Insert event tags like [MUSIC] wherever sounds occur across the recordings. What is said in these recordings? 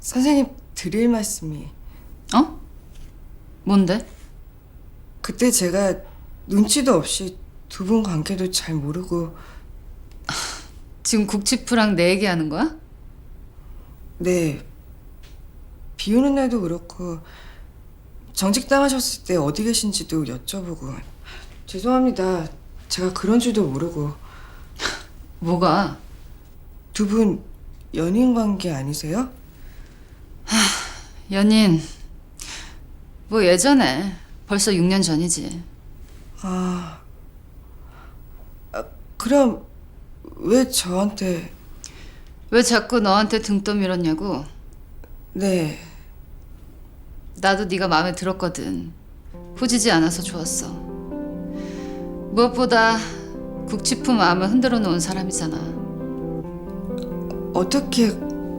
선생님 드릴 말씀이 어? 뭔데? 그때 제가 눈치도 없이 두 분 관계도 잘 모르고 지금 국치프랑 내 얘기하는 거야? 네 비오는 날도 그렇고 정직 당하셨을 때 어디 계신지도 여쭤보고 죄송합니다 제가 그런 줄도 모르고 뭐가? 두 분 연인 관계 아니세요? 연인. 뭐 예전에 벌써 6년 전이지. 아, 아 그럼 왜 저한테 왜 자꾸 너한테 등 떠밀었냐고? 네 나도 네가 마음에 들었거든. 후지지 않아서 좋았어. 무엇보다 국치프 마음을 흔들어 놓은 사람이잖아. 어떻게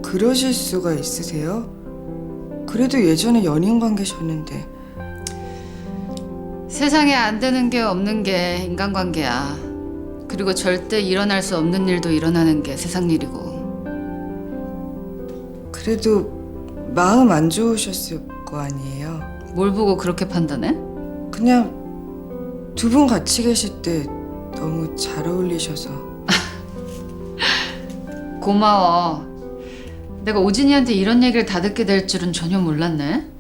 그러실 수가 있으세요? 그래도 예전에 연인 관계셨는데 세상에 안 되는 게 없는 게 인간관계야. 그리고 절대 일어날 수 없는 일도 일어나는 게 세상 일이고. 그래도 마음 안 좋으셨을 거 아니에요? 뭘 보고 그렇게 판단해? 그냥 두 분 같이 계실 때 너무 잘 어울리셔서 [LAUGHS] 고마워. 내가 오진이한테 이런 얘기를 다 듣게 될 줄은 전혀 몰랐네.